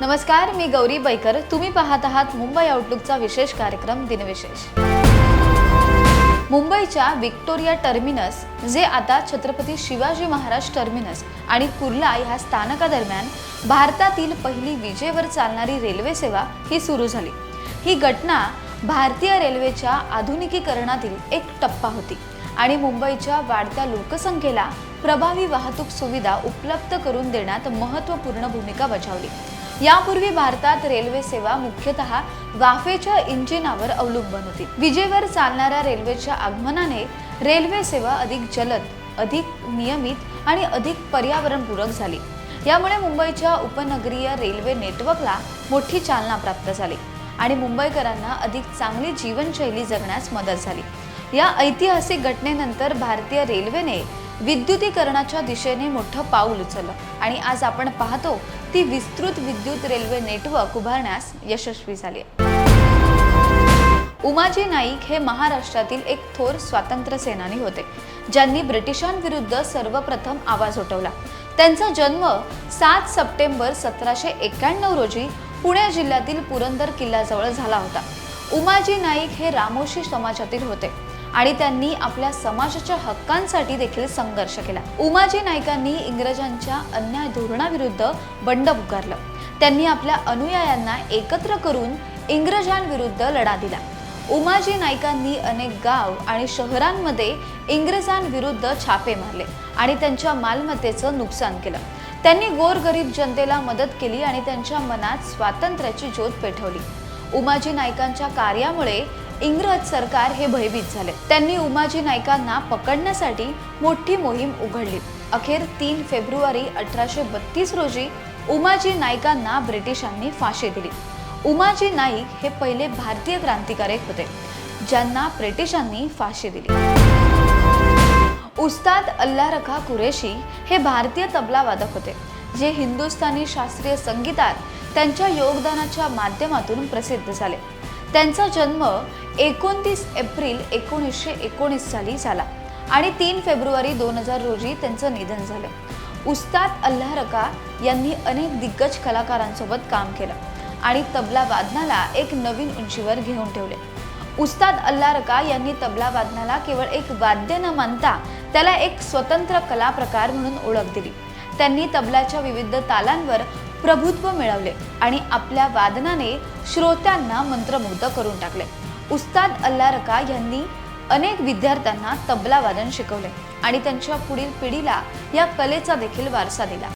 नमस्कार मी गौरी बैकर. तुम्ही पाहत आहात मुंबई आउटलुकचा विशेष कार्यक्रम दिनविशेष. मुंबईच्या विक्टोरिया टर्मिनस जे आता छत्रपती शिवाजी महाराज टर्मिनस आणि कुर्ला ह्या स्थानकादरम्यान भारतातील पहिली विजेवर चालणारी रेल्वे सेवा ही सुरू झाली. ही घटना भारतीय रेल्वेच्या आधुनिकीकरणातील एक टप्पा होती आणि मुंबईच्या वाढत्या लोकसंख्येला प्रभावी वाहतूक सुविधा उपलब्ध करून देण्यात महत्त्वपूर्ण भूमिका बजावली. यापूर्वी भारतात रेल्वे सेवा मुख्यतः वाफेच्या इंजिनावर अवलंबून होती. विजेवर चालणाऱ्या रेल्वेच्या आगमनाने रेल्वे सेवा अधिक जलद अधिक नियमित आणि अधिक पर्यावरणपूरक झाली. यामुळे मुंबईच्या उपनगरीय रेल्वे नेटवर्कला मोठी चालना प्राप्त झाली आणि मुंबईकरांना अधिक चांगली जीवनशैली जगण्यास मदत झाली. या ऐतिहासिक घटनेनंतर भारतीय रेल्वेने विद्युतीकरणाच्या दिशेने मोठं पाऊल उचललं. आणि आज आपण पाहतो ती विस्तृत विद्युत रेल्वे नेटवर्क उभारण्यास यशस्वी झाली उमाजी नाईक हे महाराष्ट्रातील एक थोर स्वातंत्र्य सेनानी होते ज्यांनी ब्रिटिशांविरुद्ध सर्वप्रथम आवाज उठवला. त्यांचा जन्म सात सप्टेंबर सतराशे एक्क्याण्णव रोजी पुणे जिल्ह्यातील पुरंदर किल्ल्याजवळ झाला होता. उमाजी नाईक हे रामोशी समाजातील होते. आणि त्यांनी आपल्या समाजाच्या हक्कांसाठी देखील संघर्ष केला. उमाजी नायकांनी इंग्रजांच्या अन्याय धोरणाविरुद्ध बंड पुकारलं. त्यांनी आपल्या अनुयायांना एकत्र करून इंग्रजांविरुद्ध लढा दिला. उमाजी नायकांनी अनेक गाव आणि शहरांमध्ये इंग्रजांविरुद्ध छापे मारले आणि त्यांच्या मालमत्तेचं नुकसान केलं. त्यांनी गोरगरीब जनतेला मदत केली आणि त्यांच्या मनात स्वातंत्र्याची ज्योत पेटवली उमाजी नायकांच्या कार्यामुळे इंग्रज सरकार हे भयभीत झाले. त्यांनी उमाजी नायकांना पकडण्यासाठी मोठी मोहीम उघडली. अखेर तीन फेब्रुवारी अठराशे बत्तीस रोजी उमाजी नाईकांना ब्रिटिशांनी फाशी दिली. उमाजी नाईक हे पहिले भारतीय क्रांतिकारक होते ज्यांना ब्रिटिशांनी फाशी दिली. उस्ताद अल्लारखा कुरेशी हे भारतीय तबलावादक होते जे हिंदुस्थानी शास्त्रीय संगीतात त्यांच्या योगदानाच्या माध्यमातून प्रसिद्ध झाले. त्यांचा जन्म एकोणतीस एप्रिल एकोणीसशे एकोणीस साली झाला आणि तीन फेब्रुवारी दोन हजार रोजी त्यांचं निधन झालं. उस्ताद अल्लाह रका यांनी अनेक दिग्गज कलाकारांसोबत काम केलं आणि तबला वादनाला एक नवीन उंचीवर घेऊन ठेवले. उस्ताद अल्ला रका यांनी तबला वादनाला केवळ एक वाद्य न मानता त्याला एक स्वतंत्र कला प्रकार म्हणून ओळख दिली. त्यांनी तबल्याच्या विविध तालांवर प्रभुत्व मिळवले आणि आपल्या वादनाने श्रोत्यांना मंत्रमुग्ध करून टाकले. उस्ताद अल्ला रका यांनी अनेक विद्यार्थ्यांना तबला वादन शिकवले आणि त्यांच्या पुढील पिढीला या कलेचा देखील वारसा दिला.